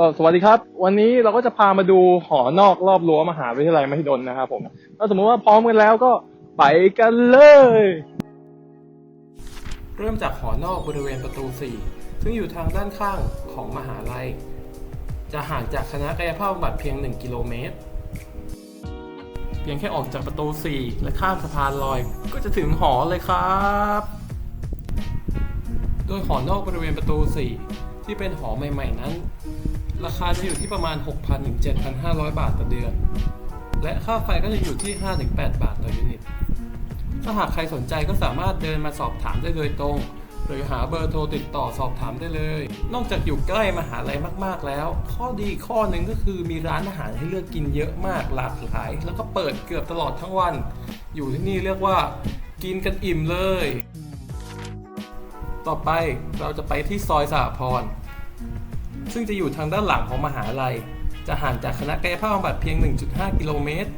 ก็สวัสดีครับ วันนี้เราก็จะพามาดูหอนอกรอบรั้วมหาวิทยาลัยมหิดลนะครับผมถ้าสมมติว่าพร้อมกันแล้วก็ไปกันเลย เริ่มจากหอนอกบริเวณประตู 4 ซึ่งอยู่ทางด้านข้างของมหาลัย จะห่างจากคณะกายภาพบำบัดเพียง 1 กิโลเมตร เพียงแค่ออกจากประตู 4 และข้ามสะพานลอย ก็จะถึงหอเลยครับ โดยหอนอกบริเวณประตู 4 ที่เป็นหอใหม่ ๆ นั้น ราคาจะอยู่ที่ประมาณ 6,000ถึง7,500 บาทต่อเดือน และค่าไฟก็จะอยู่ที่ 5-8 บาทต่อยูนิต ถ้าหากใครสนใจก็สามารถเดินมาสอบถามได้โดยตรง หรือหาเบอร์โทรติดต่อสอบถามได้เลย นอกจากอยู่ใกล้มหาลัยมากๆแล้ว ข้อดีข้อหนึ่งก็คือมีร้านอาหารให้เลือกกินเยอะมากหลากหลาย แล้วก็เปิดเกือบตลอดทั้งวัน อยู่ที่นี่เรียกว่ากินกันอิ่มเลย ต่อไปเราจะไปที่ซอยสหพร ซึ่งจะอยู่ทางด้านหลังของมหาลัย จะห่างจากคณะกายภาพบำบัดเพียง 1.5 กิโลเมตร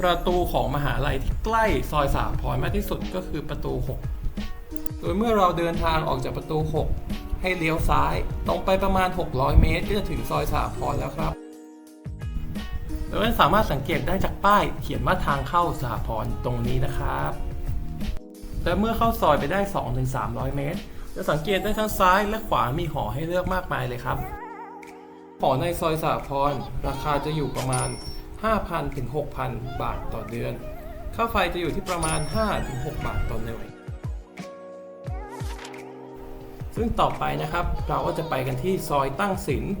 ประตูของมหาลัยที่ใกล้ซอยสาพรมากที่สุดก็คือประตู 6 โดยเมื่อเราเดินทางออกจากประตู 6 ให้เลี้ยวซ้าย ตรงไปประมาณ 600 เมตร ก็จะถึงซอยสาพรแล้วครับโดยสามารถสังเกตได้จากป้ายเขียนว่าทางเข้าสาพรตรงนี้นะครับ และเมื่อเข้าซอยไปได้ 2-300 เมตร จะสังเกตได้ทั้งซ้ายและขวามีหอให้เลือกมากมายเลยครับ หอในซอยสาพรราคาจะอยู่ประมาณ 5,000ถึง6,000 บาทต่อเดือน ค่าไฟจะอยู่ที่ประมาณ5ถึง6บาทต่อหน่วย ซึ่งต่อไปนะครับ เราก็จะไปกันที่ซอยตั้งศิลป์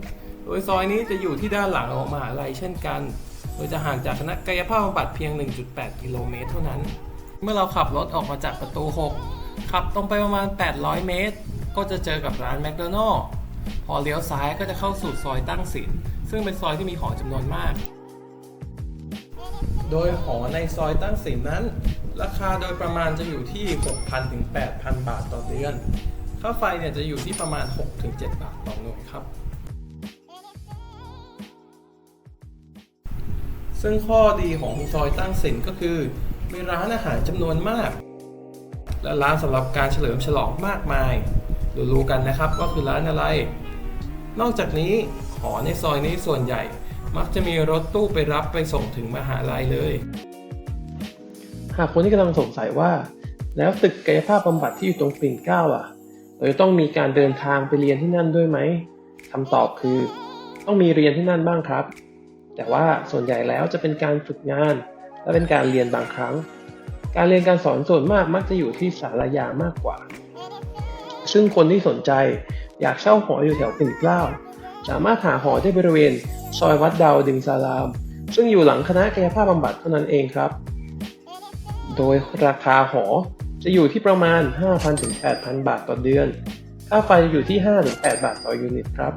โดยซอยนี้จะอยู่ที่ด้านหลังของมหาลัยเช่นกัน โดยจะห่างจากคณะกายภาพบำบัดเพียง 1.8 กิโลเมตรเท่านั้น เมื่อเราขับรถออกมาจากประตู 6 ขับตรงไปประมาณ 800 เมตร ก็จะเจอกับร้านแมคโดนัลล์พอเลี้ยวซ้ายก็จะเข้าสู่ซอยตั้งศิลป์ซึ่งเป็นซอยที่มีหอจำนวนมาก โดยหอในซอยตั้งศิลป์นั้น ราคาโดยประมาณจะอยู่ที่ 6,000 ถึง 8,000 บาทต่อเดือน ค่าไฟเนี่ยจะอยู่ที่ประมาณ 6 ถึง 7 บาทต่อหน่วยครับ ซึ่งข้อดีของซอยตั้งศิลป์ก็คือ มีร้านอาหารจำนวนมาก และร้านสำหรับการเฉลิมฉลองมากมายรู้กันนะครับว่าคือร้านอะไร นอกจากนี้หอในซอยนี้ส่วนใหญ่ มักจะมีรถตู้ไปรับไปส่งถึงมหาลัยเลย หากคนที่กำลังสงสัยว่า แล้วตึกกายภาพบำบัดที่อยู่ตรงปิ่นเกล้าอะเราจะต้องมีการเดินทางไปเรียนที่นั่นด้วยไหมคำตอบคือ ต้องมีเรียนที่นั่นบ้างครับ แต่ว่าส่วนใหญ่แล้วจะเป็นการฝึกงาน และเป็นการเรียนบางครั้ง การเรียนการสอนส่วนมากมักจะอยู่ที่สารยามากกว่า ซึ่งคนที่สนใจอยากเช่าหออยู่แถวปิ่นเกล้า สามารถหาหอได้บริเวณ ซอยวัดดาวดึงสาราม ซึ่งอยู่หลังคณะกายภาพบำบัดเท่านั้นเองครับ โดยราคาหอจะอยู่ที่ประมาณ 5,000ถึง8,000 บาทต่อเดือน ค่าไฟจะอยู่ที่5ถึง8บาทต่อยูนิตครับ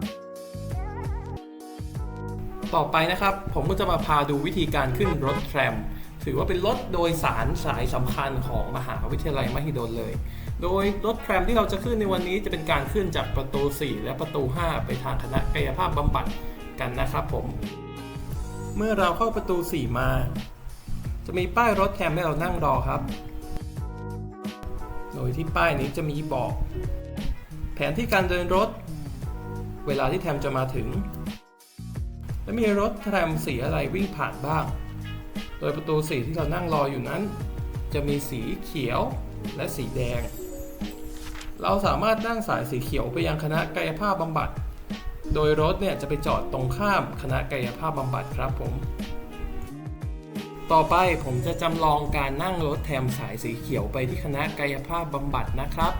ต่อไปนะครับ ผมก็จะมาพาดูวิธีการขึ้นรถแทรม ถือว่าเป็นรถโดยสารสายสำคัญของมหาวิทยาลัยมหิดลเลย โดยรถแทรมที่เราจะขึ้นในวันนี้จะเป็นการขึ้นจากประตู 4 และประตู 5 ไปทางคณะกายภาพบำบัดกันนะครับผม เมื่อเราเข้าประตู 4 มา จะมีป้ายรถแทรมให้เรานั่งรอครับ โดยที่ป้ายนี้จะมีบอก แผนที่การเดินรถ เวลาที่แทมจะมาถึง และมีรถแทรมสีอะไรวิ่งผ่านบ้าง โดยประตูสีที่เรานั่งรออยู่นั้น จะมีสีเขียวและสีแดง เราสามารถนั่งสายสีเขียวไปยังคณะกายภาพบำบัด โดยรถเนี่ยจะไปจอดตรงข้ามคณะกายภาพบำบัดครับผม ต่อไปผมจะจำลองการนั่งรถแทมสายสีเขียวไปที่คณะกายภาพบำบัดนะครับ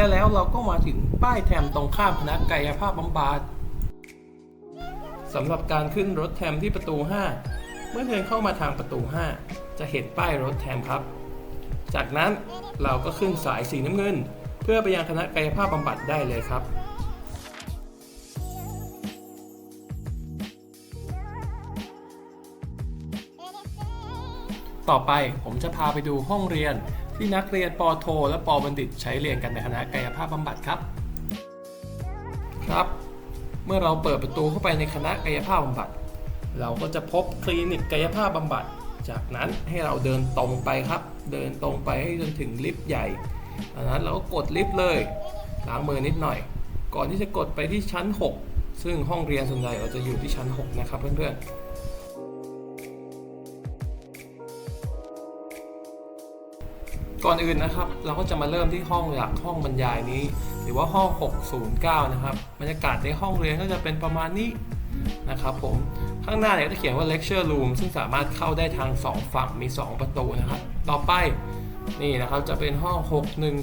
และแล้วเราก็มาถึงป้ายแทมตรงข้ามคณะกายภาพบำบัดสำหรับการขึ้นรถแทมที่ประตู 5 เมื่อเดินเข้ามาทางประตู 5 จะเห็นป้ายรถแทมครับ จากนั้นเราก็ขึ้นสายสีน้ำเงิน เพื่อไปยังคณะกายภาพบำบัดได้เลยครับต่อไปผมจะพาไปดูห้องเรียน ที่นักเรียนปโท และปบัณฑิตใช้เรียนกันในคณะกายภาพบำบัดครับ ครับ เมื่อเราเปิดประตูเข้าไปในคณะกายภาพบำบัด เราก็จะพบคลินิกกายภาพบำบัดจจากนั้นให้เราเดินตรงไปครับ เดินตรงไปให้จนถึงลิฟต์ใหญ่จากนั้นเราก็กดลิฟต์เลยล้างมือนิดหน่อย ก่อนที่จะกดไปที่ชั้น 6 ซึ่งห้องเรียนส่วนใหญ่เราจะอยู่ที่ชั้น 6 นะครับเพื่อนๆ ก่อนอื่นนะครับ เราก็จะมาเริ่มที่ห้องหลักห้องบรรยายนี้ หรือว่าห้อง 609 นะครับบรรยากาศในห้องเรียนก็จะเป็นประมาณนี้นะครับผมข้างหน้าเนี่ยก็จะเขียนว่า lecture room ซึ่งสามารถเข้าได้ทาง 2 ฝั่งมี 2 ประตูนะครับ ต่อไปนี่นะครับจะเป็นห้อง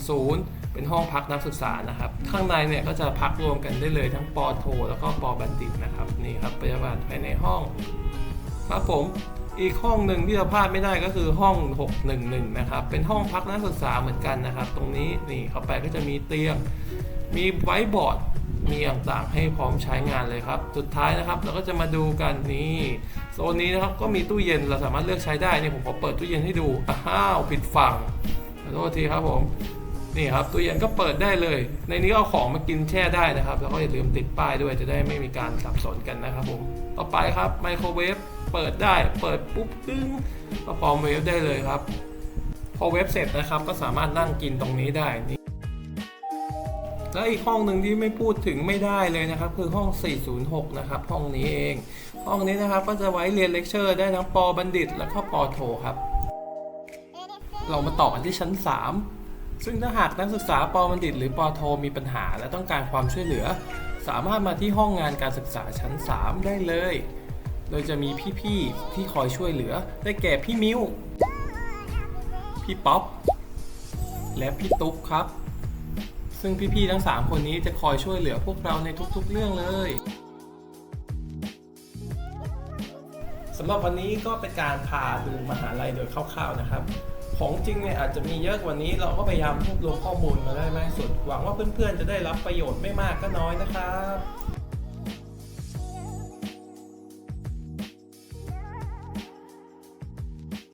610 เป็นห้องพักนักศึกษานะครับ ข้างในเนี่ยก็จะพักรวมกันได้เลยทั้งปอโท แล้วก็ปอบัณฑิตนะครับนี่ครับบรรยากาศภายในห้องครับผม อีกห้องหนึ่งที่เราพลาดไม่ได้ก็คือห้อง 611 นะครับ เป็นห้องพักนักศึกษาเหมือนกันนะครับ ตรงนี้นี่เข้าไปก็จะมีเตียง มีไวท์บอร์ด มีต่างๆให้พร้อมใช้งานเลยครับ สุดท้ายนะครับเราก็จะมาดูกันนี่โซนนี้นะครับก็มีตู้เย็นเราสามารถเลือกใช้ได้นี่ผมขอเปิดตู้เย็นให้ดู อ้าวผิดฝั่งขอโทษทีครับผมนี่ครับตู้เย็นก็เปิดได้เลย ในนี้เอาของมากินแช่ได้นะครับ แล้วก็อย่าลืมติดป้ายด้วยจะได้ไม่มีการสับสนกันนะครับผม ต่อไปครับไมโครเวฟ เปิดได้ เปิดปุ๊บตึ้งก็พร้อมเวฟได้เลยครับ พอเวฟเสร็จนะครับก็สามารถนั่งกินตรงนี้ได้นี่แล้วอีกห้องหนึ่งที่ไม่พูดถึงไม่ได้เลยนะครับ คือห้อง 406 นะครับ ห้องนี้เอง ห้องนี้นะครับก็จะไว้เรียนเลคเชอร์ได้ทั้งปอบัณฑิต และก็ปอโทครับ เรามาต่อกันที่ชั้น 3 ซึ่งถ้าหากนักศึกษาปอบัณฑิต หรือปอโทมีปัญหา และต้องการความช่วยเหลือ สามารถมาที่ห้องงานการศึกษาชั้น 3 ได้เลย โดยจะมีพี่ๆที่คอยช่วยเหลือ ได้แก่พี่มิวพี่ป๊อป และพี่ตุ๊กครับ ซึ่งพี่ๆทั้ง 3 คนนี้จะคอยช่วยเหลือพวกเราในทุกๆเรื่องเลยสำหรับวันนี้ก็เป็นการพาดูมหาลัยโดยคร่าวๆนะครับ ของจริงเนี่ยอาจจะมีเยอะกว่านี้เราก็พยายามรวบรวมข้อมูลมาได้มากสุด หวังว่าเพื่อนๆจะได้รับประโยชน์ไม่มากก็น้อยนะครับ